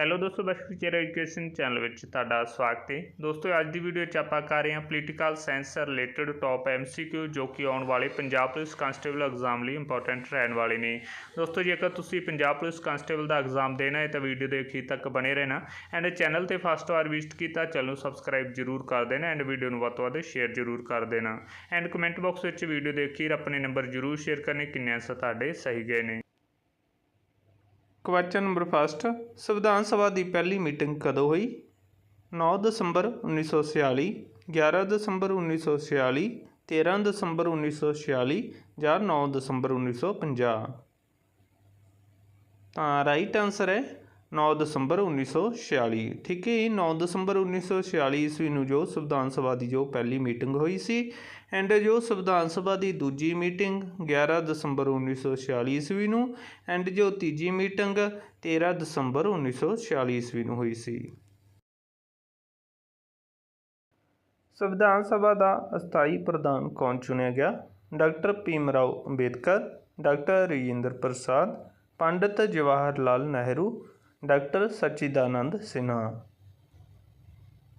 Hello ਦੋਸਤੋ best education channel ਵਿੱਚ ਤੁਹਾਡਾ ਸਵਾਗਤ ਹੈ। ਦੋਸਤੋ, ਅੱਜ ਦੀ ਵੀਡੀਓ 'ਚ ਆਪਾਂ ਕਰ ਰਹੇ ਹਾਂ political science related top MCQ ਜੋ ਕਿ ਆਉਣ ਵਾਲੇ ਪੰਜਾਬ ਪੁਲਿਸ ਕਾਂਸਟੇਬਲ ਐਗਜ਼ਾਮ ਲਈ ਇੰਪੋਰਟੈਂਟ ਰਹਿਣ ਵਾਲੇ ਨੇ। ਦੋਸਤੋ, ਜੇਕਰ ਤੁਸੀਂ ਪੰਜਾਬ ਪੁਲਿਸ ਕਾਂਸਟੇਬਲ ਦਾ ਐਗਜ਼ਾਮ ਦੇਣਾ ਹੈ ਤਾਂ ਵੀਡੀਓ ਦੇ ਅਖੀਰ ਤੱਕ ਬਣੇ ਰਹਿਣਾ। ਐਂਡ ਚੈਨਲ ਤੇ ਫਸਟ ਵਾਰ ਵਿਜ਼ਿਟ ਕੀਤਾ, ਚੈਨਲ ਨੂੰ ਸਬਸਕ੍ਰਾਈਬ ਜਰੂਰ ਕਰ ਦੇਣਾ ਐਂਡ ਵੀਡੀਓ ਨੂੰ ਵੱਧ ਤੋਂ ਵੱਧ ਸ਼ੇਅਰ ਜਰੂਰ ਕਰ ਦੇਣਾ। ਐਂਡ ਕਮੈਂਟ ਬਾਕਸ ਵਿੱਚ ਵੀਡੀਓ ਦੇ ਅਖੀਰ ਆਪਣੇ ਨੰਬਰ ਜਰੂਰ ਸ਼ੇਅਰ ਕਰਨੇ, ਕਿੰਨੇ ਆਂਸਰ ਤੁਹਾਡੇ ਸਹੀ ਗਏ ਨੇ। ਕੁਐਸਚਨ ਨੰਬਰ ਫਸਟ ਸੰਵਿਧਾਨ ਸਭਾ ਦੀ ਪਹਿਲੀ ਮੀਟਿੰਗ ਕਦੋਂ ਹੋਈ? 9 ਦਸੰਬਰ 1946 11 ਦਸੰਬਰ 1946 13 ਦਸੰਬਰ 1946 ਜਾਂ 9 ਦਸੰਬਰ 1950 ਤਾਂ ਰਾਈਟ ਆਨਸਰ ਹੈ 9 ਦਸੰਬਰ 1946 ਠੀਕ ਹੈ ਜੀ 9 ਦਸੰਬਰ 1946 ਈਸਵੀ ਨੂੰ ਜੋ ਸੰਵਿਧਾਨ ਸਭਾ ਦੀ ਜੋ ਪਹਿਲੀ ਮੀਟਿੰਗ ਹੋਈ ਸੀ ਐਂਡ ਜੋ ਸੰਵਿਧਾਨ ਸਭਾ ਦੀ ਦੂਜੀ ਮੀਟਿੰਗ 11 ਦਸੰਬਰ 1946 ਈਸਵੀ ਨੂੰ ਐਂਡ ਜੋ ਤੀਜੀ ਮੀਟਿੰਗ 13 ਦਸੰਬਰ 1946 ਈਸਵੀ ਨੂੰ ਹੋਈ ਸੀ। ਸੰਵਿਧਾਨ ਸਭਾ ਦਾ ਅਸਥਾਈ ਪ੍ਰਧਾਨ ਕੌਣ ਚੁਣਿਆ ਗਿਆ? Doctor Bhim Rao Ambedkar, doctor Rajendra Prasad, Pandit Jawahar Lal Nehru doctor Sachchidananda Sinha.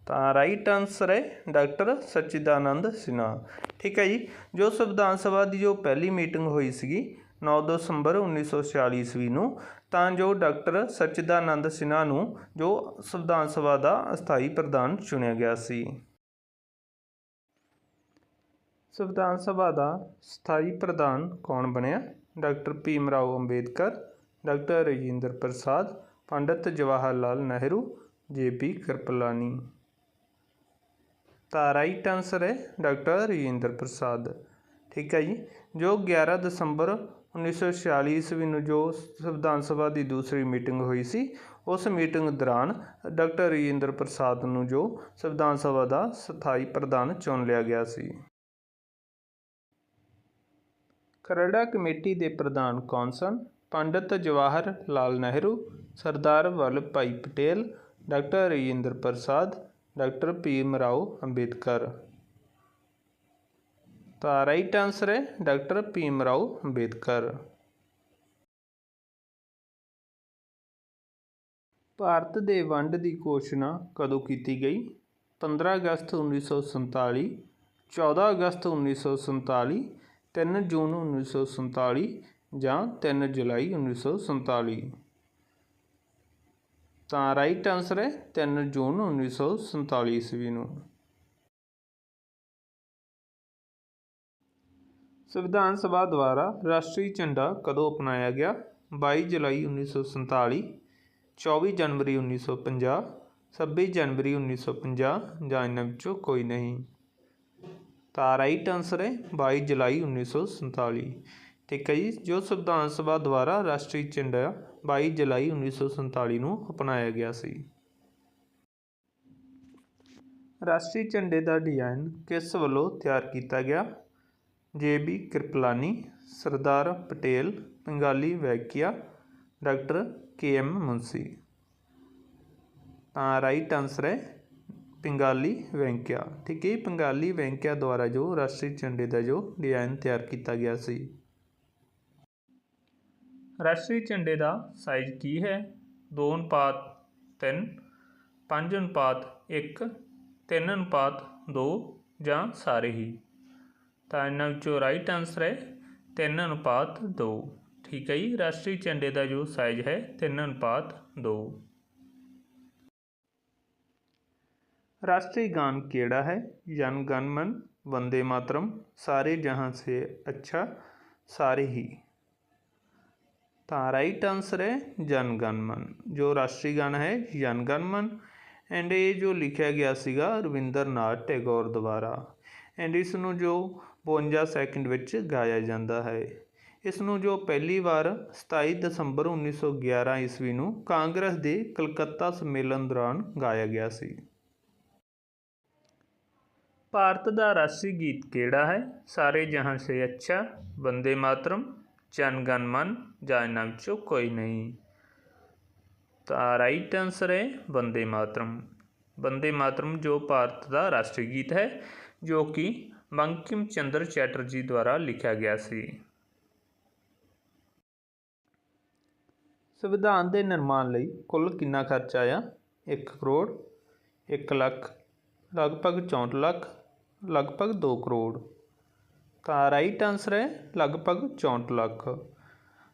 ਤਾਂ ਰਾਈਟ ਆਨਸਰ ਹੈ ਡਾਕਟਰ ਸਚਿਦਾਨੰਦ ਸਿਨਹਾ। ਠੀਕ ਹੈ ਜੀ, ਜੋ ਸੰਵਿਧਾਨ ਸਭਾ ਦੀ ਜੋ ਪਹਿਲੀ ਮੀਟਿੰਗ ਹੋਈ ਸੀਗੀ 9 ਦਸੰਬਰ 1946 ਈਸਵੀ ਨੂੰ, ਤਾਂ ਜੋ ਡਾਕਟਰ ਸਚਿਦਾਨੰਦ ਸਿਨਹਾ ਨੂੰ ਜੋ ਸੰਵਿਧਾਨ ਸਭਾ ਦਾ ਅਸਥਾਈ ਪ੍ਰਧਾਨ ਚੁਣਿਆ ਗਿਆ ਸੀ। ਸੰਵਿਧਾਨ ਸਭਾ ਦਾ ਸਥਾਈ ਪ੍ਰਧਾਨ ਕੌਣ ਬਣਿਆ? Doctor Bhim Rao Ambedkar, doctor Rajendra Prasad Pandit Jawahar Lal Nehru J P Kripalani. ਤਾਂ ਰਾਈਟ ਆਨਸਰ ਹੈ ਡਾਕਟਰ ਰਜਿੰਦਰ ਪ੍ਰਸਾਦ। ਠੀਕ ਹੈ ਜੀ, ਜੋ 11 ਦਸੰਬਰ 1946 ਈਸਵੀ ਨੂੰ ਜੋ ਸੰਵਿਧਾਨ ਸਭਾ ਦੀ ਦੂਸਰੀ ਮੀਟਿੰਗ ਹੋਈ ਸੀ, ਉਸ ਮੀਟਿੰਗ ਦੌਰਾਨ ਡਾਕਟਰ ਰਜਿੰਦਰ ਪ੍ਰਸਾਦ ਨੂੰ ਜੋ ਸੰਵਿਧਾਨ ਸਭਾ ਦਾ ਸਥਾਈ ਪ੍ਰਧਾਨ ਚੁਣ ਲਿਆ ਗਿਆ ਸੀ। ਖਰੜਾ ਕਮੇਟੀ ਦੇ ਪ੍ਰਧਾਨ ਕੌਣ ਸਨ? ਪੰਡਿਤ ਜਵਾਹਰ ਲਾਲ ਨਹਿਰੂ, ਸਰਦਾਰ ਵੱਲਭ ਭਾਈ ਪਟੇਲ, ਡਾਕਟਰ ਰਜਿੰਦਰ ਪ੍ਰਸਾਦ, ਡਾਕਟਰ ਭੀਮ ਰਾਓ ਅੰਬੇਦਕਰ। ਤਾਂ ਰਾਈਟ ਆਨਸਰ ਹੈ ਡਾਕਟਰ ਭੀਮ ਰਾਓ ਅੰਬੇਦਕਰ। ਭਾਰਤ ਦੇ ਵੰਡ ਦੀ ਘੋਸ਼ਣਾ ਕਦੋਂ ਕੀਤੀ ਗਈ? 15 ਅਗਸਤ 1947 14 ਅਗਸਤ 1947 3 ਜੂਨ 1947 ਜਾਂ 3 ਜੁਲਾਈ 1947 ਤਾਂ ਰਾਈਟ ਆਨਸਰ ਹੈ 3 ਜੂਨ 1947 ਈਸਵੀ ਨੂੰ। ਸੰਵਿਧਾਨ ਸਭਾ ਦੁਆਰਾ ਰਾਸ਼ਟਰੀ ਝੰਡਾ ਕਦੋਂ ਅਪਣਾਇਆ ਗਿਆ? 22 ਜੁਲਾਈ 1947 24 ਜਨਵਰੀ 1950 26 ਜਨਵਰੀ 1950 ਜਾਂ ਇਹਨਾਂ ਵਿੱਚੋਂ ਕੋਈ ਨਹੀਂ। ਤਾਂ ਰਾਈਟ ਆਨਸਰ ਹੈ 22 ਜੁਲਾਈ 1947 ਠੀਕ ਹੈ ਜੀ ਜੋ ਸੰਵਿਧਾਨ ਸਭਾ ਦੁਆਰਾ ਰਾਸ਼ਟਰੀ ਝੰਡਾ ਬਾਈ ਜੁਲਾਈ 1947 ਨੂੰ ਅਪਣਾਇਆ ਗਿਆ ਸੀ। ਰਾਸ਼ਟਰੀ ਝੰਡੇ ਦਾ ਡਿਜ਼ਾਈਨ ਕਿਸ ਵੱਲੋਂ ਤਿਆਰ ਕੀਤਾ ਗਿਆ? ਜੇ ਬੀ ਕਿਰਪਲਾਨੀ, ਸਰਦਾਰ ਪਟੇਲ, ਬੰਗਾਲੀ ਵੈਕਿਆ ਡਾਕਟਰ ਕੇ ਐਮ ਮੁੰਸੀ ਤਾਂ ਰਾਈਟ ਆਨਸਰ ਹੈ ਪਿੰਗਾਲੀ ਵੈਂਕਿਆ ਠੀਕ ਹੈ ਪਿੰਗਾਲੀ ਵੈਂਕਿਆ ਦੁਆਰਾ ਜੋ ਰਾਸ਼ਟਰੀ ਝੰਡੇ ਦਾ ਜੋ ਡਿਜ਼ਾਈਨ ਤਿਆਰ ਕੀਤਾ ਗਿਆ ਸੀ। ਰਾਸ਼ਟਰੀ ਝੰਡੇ ਦਾ ਸਾਈਜ਼ ਕੀ ਹੈ 2 ਅਨੁਪਾਤ 3 5 ਅਨੁਪਾਤ 1 3 ਅਨੁਪਾਤ 2 ਜਾਂ ਸਾਰੇ ਹੀ ਤਾਂ ਇਹਨਾਂ ਵਿੱਚੋਂ ਰਾਈਟ ਆਨਸਰ ਹੈ 3 ਅਨੁਪਾਤ 2 ਠੀਕ ਹੈ ਜੀ ਰਾਸ਼ਟਰੀ ਝੰਡੇ ਦਾ ਜੋ ਸਾਈਜ਼ ਹੈ 3 ਅਨੁਪਾਤ 2 राष्ट्रीय गान केड़ा है जन गण मन वंदे मातरम सारे जहां से अच्छा सारे ही ਤਾਂ ਰਾਈਟ ਆਨਸਰ ਹੈ ਜਨ ਗਣ ਜੋ ਰਾਸ਼ਟਰੀ ਗਾਨ ਹੈ ਜਨ ਗਣ ਐਂਡ ਇਹ ਜੋ ਲਿਖਿਆ ਗਿਆ ਸੀਗਾ ਰਵਿੰਦਰਨਾਥ ਟੈਗੋਰ ਦੁਆਰਾ ਐਂਡ ਇਸ ਨੂੰ ਜੋ 52 ਸੈਕਿੰਡ ਵਿੱਚ ਗਾਇਆ ਜਾਂਦਾ ਹੈ। ਇਸ ਨੂੰ ਜੋ ਪਹਿਲੀ ਵਾਰ 27 ਦਸੰਬਰ 1911 ਈਸਵੀ ਨੂੰ ਕਾਂਗਰਸ ਦੇ ਕਲਕੱਤਾ ਸੰਮੇਲਨ ਦੌਰਾਨ ਗਾਇਆ ਗਿਆ ਸੀ। ਭਾਰਤ ਦਾ ਰਾਸ਼ਟਰੀ ਗੀਤ ਕਿਹੜਾ ਹੈ? ਸਾਰੇ ਜਹਾਂ ਸੇ ਅੱਛਾ ਬੰਦੇ ਮਾਤਰਮ। ਜਨ ਗਣ ਮਨ ਜਾਂ ਇਹਨਾਂ ਵਿੱਚੋਂ ਕੋਈ ਨਹੀਂ ਤਾਂ ਰਾਈਟ ਆਨਸਰ ਹੈ ਵੰਦੇ ਮਾਤਰਮ ਵੰਦੇ ਮਾਤਰਮ ਜੋ ਭਾਰਤ ਦਾ ਰਾਸ਼ਟਰੀ ਗੀਤ ਹੈ ਜੋ ਕਿ ਬੰਕਿਮ ਚੰਦਰ ਚੈਟਰਜੀ ਦੁਆਰਾ ਲਿਖਿਆ ਗਿਆ ਸੀ ਸੰਵਿਧਾਨ ਦੇ ਨਿਰਮਾਣ ਲਈ ਕੁੱਲ ਕਿੰਨਾ ਖਰਚ ਆਇਆ 1 ਕਰੋੜ 1 ਲੱਖ ਲਗਭਗ 64 ਲੱਖ ਲਗਭਗ 2 ਕਰੋੜ ਤਾਂ ਰਾਈਟ ਆਨਸਰ ਹੈ ਲਗਭਗ 64 ਲੱਖ।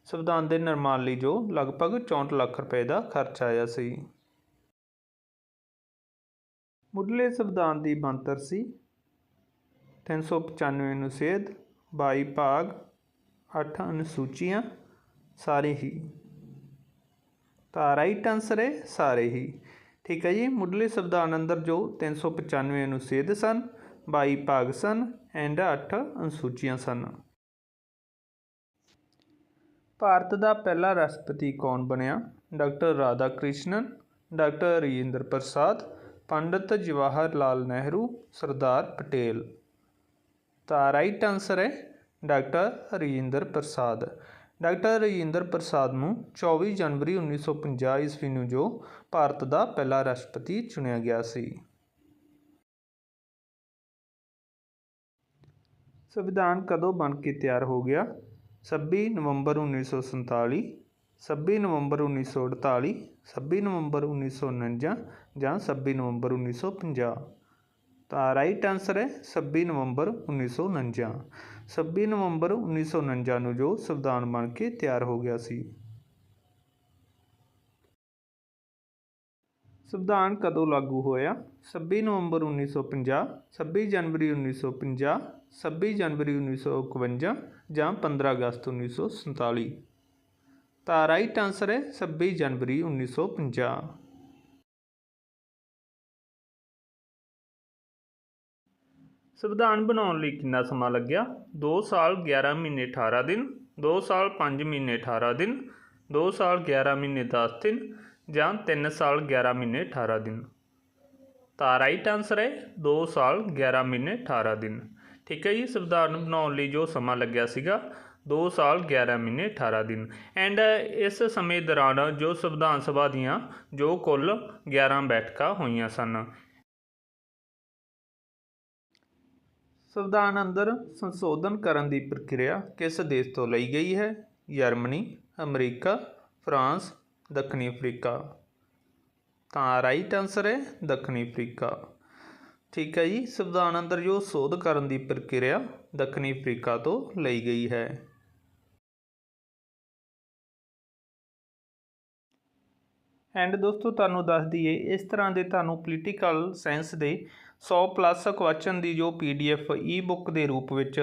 ਸੰਵਿਧਾਨ ਦੇ ਨਿਰਮਾਣ ਲਈ ਜੋ ਲਗਭਗ 64 ਲੱਖ ਰੁਪਏ ਦਾ ਖਰਚ ਆਇਆ ਸੀ। ਮੁੱਢਲੇ ਸੰਵਿਧਾਨ ਦੀ ਬਣਤਰ ਸੀ 395 ਅਨੁਛੇਦ 22 ਭਾਗ 8 ਅਨੁਸੂਚੀਆਂ, ਸਾਰੇ ਹੀ। ਤਾਂ ਰਾਈਟ ਆਨਸਰ ਹੈ ਸਾਰੇ ਹੀ। ਠੀਕ ਹੈ ਜੀ, ਮੁੱਢਲੇ ਸੰਵਿਧਾਨ ਅੰਦਰ ਜੋ 395 ਅਨੁਛੇਦ ਸਨ 22 ਭਾਗ ਸਨ ਐਂਡ 8 ਅਨੁਸੂਚੀਆਂ ਸਨ। ਭਾਰਤ ਦਾ ਪਹਿਲਾ ਰਾਸ਼ਟਰਪਤੀ ਕੌਣ ਬਣਿਆ? Doctor Radha Krishnan doctor Rajendra Prasad, Pandit Jawahar Lal Nehru, Sardar Patel. ਤਾਂ ਰਾਈਟ ਆਨਸਰ ਹੈ ਡਾਕਟਰ ਰਾਜਿੰਦਰ ਪ੍ਰਸਾਦ। ਡਾਕਟਰ ਰਾਜਿੰਦਰ ਪ੍ਰਸਾਦ ਨੂੰ 24 ਜਨਵਰੀ 1950 ਈਸਵੀ ਨੂੰ ਜੋ ਭਾਰਤ ਦਾ ਪਹਿਲਾ ਰਾਸ਼ਟਰਪਤੀ ਚੁਣਿਆ ਗਿਆ ਸੀ। ਸੰਵਿਧਾਨ ਕਦੋਂ ਬਣ ਕੇ ਤਿਆਰ ਹੋ ਗਿਆ? 26 ਨਵੰਬਰ 1947 26 ਨਵੰਬਰ 1948 26 ਨਵੰਬਰ 1949 ਜਾਂ 26 ਨਵੰਬਰ 1950 ਤਾਂ ਰਾਈਟ ਆਨਸਰ ਹੈ 26 ਨਵੰਬਰ 1949 26 ਨਵੰਬਰ 1949 ਨੂੰ ਜੋ ਸੰਵਿਧਾਨ ਬਣ ਕੇ ਤਿਆਰ ਹੋ ਗਿਆ ਸੀ। ਸੰਵਿਧਾਨ ਕਦੋਂ ਲਾਗੂ ਹੋਇਆ? 26 ਨਵੰਬਰ 1950 26 ਜਨਵਰੀ 1950 26 ਜਨਵਰੀ 1951 ਜਾਂ 15 ਅਗਸਤ 1947 ਤਾਂ ਰਾਈਟ ਆਨਸਰ ਹੈ 26 ਜਨਵਰੀ 1950 ਸੰਵਿਧਾਨ ਬਣਾਉਣ ਲਈ ਕਿੰਨਾ ਸਮਾਂ ਲੱਗਿਆ? 2 ਸਾਲ 11 ਮਹੀਨੇ 18 ਦਿਨ। 2 ਸਾਲ 5 ਮਹੀਨੇ 18 ਦਿਨ। 2 ਸਾਲ 11 ਮਹੀਨੇ 10 ਦਿਨ। ਜਾਂ 3 ਸਾਲ 11 ਮਹੀਨੇ 18 ਦਿਨ। ਤਾਂ ਰਾਈਟ ਆਨਸਰ ਹੈ 2 ਸਾਲ 11 ਮਹੀਨੇ 18 ਦਿਨ। ਠੀਕ ਹੈ ਜੀ, ਸੰਵਿਧਾਨ ਬਣਾਉਣ ਲਈ ਜੋ ਸਮਾਂ ਲੱਗਿਆ ਸੀਗਾ 2 ਸਾਲ 11 ਮਹੀਨੇ 18 ਦਿਨ। ਐਂਡ ਇਸ ਸਮੇਂ ਦੌਰਾਨ ਜੋ ਸੰਵਿਧਾਨ ਸਭਾ ਦੀਆਂ ਜੋ ਕੁੱਲ 11 ਬੈਠਕਾਂ ਹੋਈਆਂ ਸਨ। ਸੰਵਿਧਾਨ ਅੰਦਰ ਸੰਸ਼ੋਧਨ ਕਰਨ ਦੀ ਪ੍ਰਕਿਰਿਆ ਕਿਸ ਦੇਸ਼ ਤੋਂ ਲਈ ਗਈ ਹੈ? ਜਰਮਨੀ, ਅਮਰੀਕਾ, ਫਰਾਂਸ, ਦੱਖਣੀ ਅਫਰੀਕਾ। ਤਾਂ ਰਾਈਟ ਆਨਸਰ ਹੈ ਦੱਖਣੀ ਅਫਰੀਕਾ। ਠੀਕ ਹੈ ਜੀ ਸੰਵਿਧਾਨ ਅੰਦਰ ਜੋ ਸੋਧ ਕਰਨ ਦੀ ਪ੍ਰਕਿਰਿਆ ਦੱਖਣੀ ਅਫਰੀਕਾ ਤੋਂ ਲਈ ਗਈ ਹੈ। ਐਂਡ ਦੋਸਤੋ, ਤੁਹਾਨੂੰ ਦੱਸ ਦਈਏ, ਇਸ ਤਰ੍ਹਾਂ ਦੇ ਤੁਹਾਨੂੰ ਪੋਲੀਟੀਕਲ ਸਾਇੰਸ ਦੇ 100 ਪਲੱਸ ਕੁਐਸਚਨ ਦੀ ਜੋ ਪੀਡੀਐਫ ਈ ਬੁੱਕ ਦੇ ਰੂਪ ਵਿੱਚ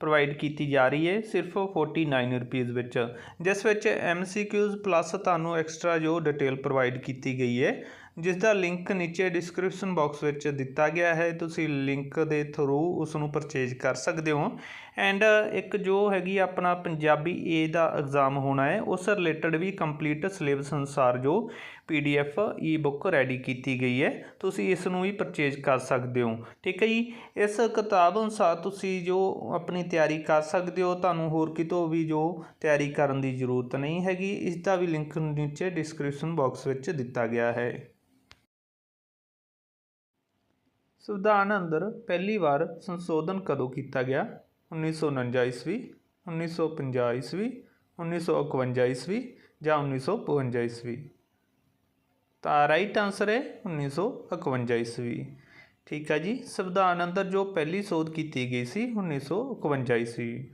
ਪ੍ਰੋਵਾਈਡ ਕੀਤੀ ਜਾ ਰਹੀ ਹੈ, ਸਿਰਫ 49 ਰੁਪਏ ਵਿੱਚ। ਜਿਸ ਵਿੱਚ ਐਮਸੀਕਿਊਜ਼ ਪਲੱਸ ਤੁਹਾਨੂੰ ਐਕਸਟਰਾ ਜੋ ਡਿਟੇਲ ਪ੍ਰੋਵਾਈਡ ਕੀਤੀ ਗਈ ਹੈ ਜਿਸ ਦਾ ਲਿੰਕ ਨੀਚੇ ਡਿਸਕ੍ਰਿਪਸ਼ਨ ਬਾਕਸ ਵਿੱਚ ਦਿੱਤਾ ਗਿਆ ਹੈ, ਤੁਸੀਂ ਲਿੰਕ ਦੇ ਥਰੂ ਉਸ ਨੂੰ ਪਰਚੇਜ ਕਰ ਸਕਦੇ ਹੋ। ਐਂਡ ਇੱਕ ਜੋ ਹੈਗੀ ਆਪਣਾ ਪੰਜਾਬੀ ਏ ਦਾ ਐਗਜ਼ਾਮ ਹੋਣਾ ਹੈ, ਉਸ ਰਿਲੇਟਡ ਵੀ ਕੰਪਲੀਟ ਸਿਲੇਬਸ ਅਨੁਸਾਰ ਜੋ ਪੀਡੀਐਫ ਈ ਬੁੱਕ ਰੈਡੀ ਕੀਤੀ ਗਈ ਹੈ, ਤੁਸੀਂ ਇਸ ਨੂੰ ਵੀ ਪਰਚੇਜ ਕਰ ਸਕਦੇ ਹੋ। ਠੀਕ ਹੈ ਜੀ? ਇਸ ਕਿਤਾਬ ਅਨੁਸਾਰ ਤੁਸੀਂ ਜੋ ਆਪਣੀ ਤਿਆਰੀ ਕਰ ਸਕਦੇ ਹੋ, ਤੁਹਾਨੂੰ ਹੋਰ ਕਿਤੋਂ ਵੀ ਜੋ ਤਿਆਰੀ ਕਰਨ ਦੀ ਜ਼ਰੂਰਤ ਨਹੀਂ ਹੈਗੀ ਇਸ ਦਾ ਵੀ ਲਿੰਕ ਨੀਚੇ ਡਿਸਕ੍ਰਿਪਸ਼ਨ ਬਾਕਸ ਵਿੱਚ ਦਿੱਤਾ ਗਿਆ ਹੈ। ਸੰਵਿਧਾਨ ਅੰਦਰ ਪਹਿਲੀ ਵਾਰ ਸੰਸ਼ੋਧਨ ਕਦੋਂ ਕੀਤਾ ਗਿਆ? 1949 ਈਸਵੀ 1950 ਈਸਵੀ 1951 ਈਸਵੀ ਜਾਂ 1952 ਈਸਵੀ? ਤਾਂ ਰਾਈਟ ਆਨਸਰ ਹੈ 1951 ਈਸਵੀ। ਠੀਕ ਹੈ ਜੀ? ਸੰਵਿਧਾਨ ਅੰਦਰ ਜੋ ਪਹਿਲੀ ਸੋਧ ਕੀਤੀ ਗਈ ਸੀ 1951 ਈਸਵੀ।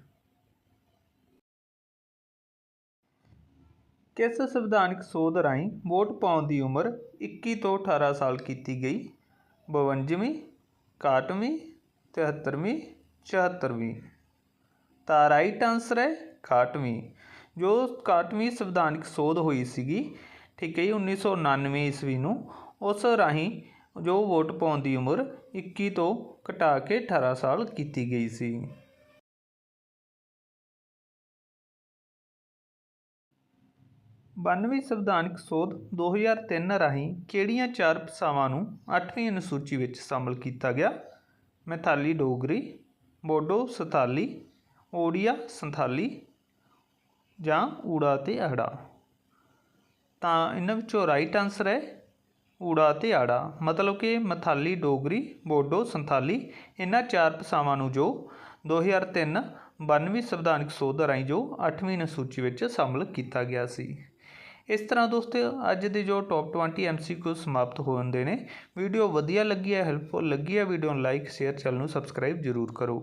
ਕਿਸ ਸੰਵਿਧਾਨਕ ਸੋਧ ਰਾਹੀਂ ਵੋਟ ਪਾਉਣ ਦੀ ਉਮਰ 21 ਤੋਂ 18 ਸਾਲ ਕੀਤੀ ਗਈ? 52ਵੀਂ 61ਵੀਂ 73ਵੀਂ 74ਵੀਂ ਤਾਂ ਰਾਈਟ ਆਨਸਰ ਹੈ 61ਵੀਂ ਜੋ 61ਵੀਂ ਸੰਵਿਧਾਨਕ ਸੋਧ ਹੋਈ ਸੀਗੀ, ਠੀਕ ਹੈ ਜੀ 1999 ਈਸਵੀ ਨੂੰ, ਉਸ ਰਾਹੀਂ ਜੋ ਵੋਟ ਪਾਉਣ ਦੀ ਉਮਰ 21 ਤੋਂ ਘਟਾ ਕੇ 18 ਸਾਲ ਕੀਤੀ ਗਈ ਸੀ। ਬਾਨਵੇਂ ਸੰਵਿਧਾਨਕ ਸੋਧ 2003 ਰਾਹੀਂ ਕਿਹੜੀਆਂ ਚਾਰ ਭਾਸ਼ਾਵਾਂ ਨੂੰ 8ਵੀਂ ਅਨੁਸੂਚੀ ਵਿੱਚ ਸ਼ਾਮਲ ਕੀਤਾ ਗਿਆ? ਮੈਥਾਲੀ, ਡੋਗਰੀ, ਬੋਡੋ ਸਥਾਲੀ ਓੜੀਆ ਸੰਥਾਲੀ ਜਾਂ ਊੜਾ ਤੇ ਆੜਾ ਤਾਂ ਇਹਨਾਂ ਵਿੱਚੋਂ ਰਾਈਟ ਆਨਸਰ ਹੈ ਊੜਾ ਤੇ ਆੜਾ ਮਤਲਬ ਕਿ ਮਥਾਲੀ, ਡੋਗਰੀ, ਬੋਡੋ, ਸੰਥਾਲੀ, ਇਹਨਾਂ ਚਾਰ ਭਾਸ਼ਾਵਾਂ ਨੂੰ ਜੋ 2003 92ਵੀਂ ਸੰਵਿਧਾਨਕ ਸੋਧ ਰਾਹੀਂ ਜੋ 8ਵੀਂ ਅਨੁਸੂਚੀ ਵਿੱਚ ਸ਼ਾਮਲ ਕੀਤਾ ਗਿਆ ਸੀ। ਇਸ ਤਰ੍ਹਾਂ ਦੋਸਤੋ, ਅੱਜ ਦੇ ਜੋ ਟੌਪ 20 ਐਮਸੀਕਿਊ ਸਮਾਪਤ ਹੋ ਜਾਂਦੇ ਨੇ, ਵੀਡੀਓ ਵਧੀਆ ਲੱਗੀ ਹੈ ਹੈਲਪਫੁਲ ਲੱਗੀ ਹੈ, ਵੀਡੀਓ ਨੂੰ ਲਾਈਕ ਸ਼ੇਅਰ ਚੈਨਲ ਨੂੰ ਸਬਸਕ੍ਰਾਈਬ ਜ਼ਰੂਰ ਕਰੋ।